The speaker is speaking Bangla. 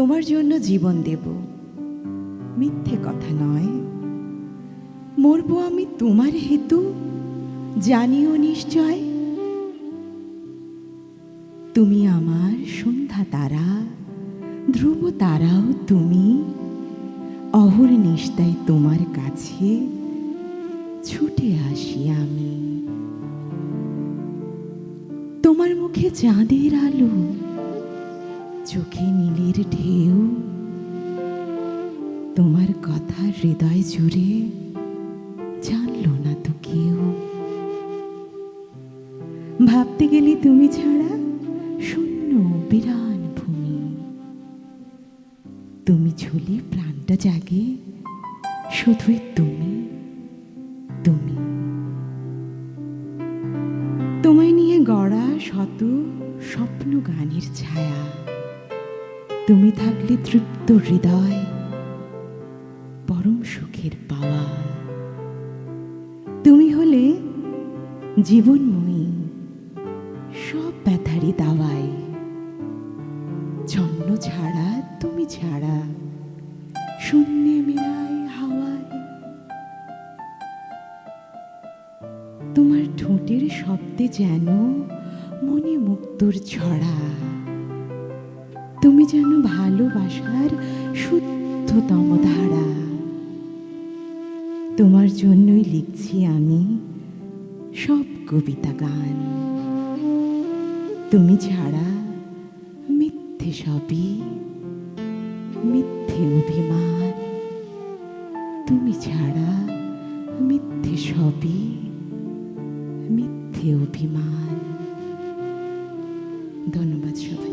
তোমার জন্য জীবন দেব। মিথ্যে কথা নয়। মরবো আমি তোমার হেতু, জানিও নিশ্চয়। তুমি আমার সন্ধ্যা তারা, ধ্রুব তারাও তুমি। অহর নিস্তায় তোমার কাছে ছুটে আসি আমি। তোমার মুখে চাঁদের আলো চোখে নীলের ঢেউ। তোমার কথা হৃদয় জুড়ে জানলো না তো কেউ। ভাবতে গেলে তুমি ছাড়া শূন্য বিরান ভূমি। তুমি ঝুলে প্রাণটা জাগে, শুধুই তুমি তুমি। তোমায় নিয়ে গড়া শত স্বপ্ন গানের ছায়া। তুমি থাকলে তৃপ্ত হৃদয়, পরম সুখের পাওয়া। তুমি হলে জীবনময়ী, সব ব্যথারই দাওয়াই ছন্ন ছাড়া, তুমি ছাড়া, শূন্যে মিলাই হাওয়ায়। তোমার ঠোঁটের শব্দে যেন মনে মুক্তোর ছড়া। তুমি যেন ভালোবাসার শুদ্ধতম ধারা। তোমার জন্যই লিখছি আমি সব কবিতা গান। তুমি ছাড়া মিথ্যে সবই, মিথ্যে অভিমান। তুমি ছাড়া মিথ্যে সবই, মিথ্যে অভিমান। ধন্যবাদ সবাই।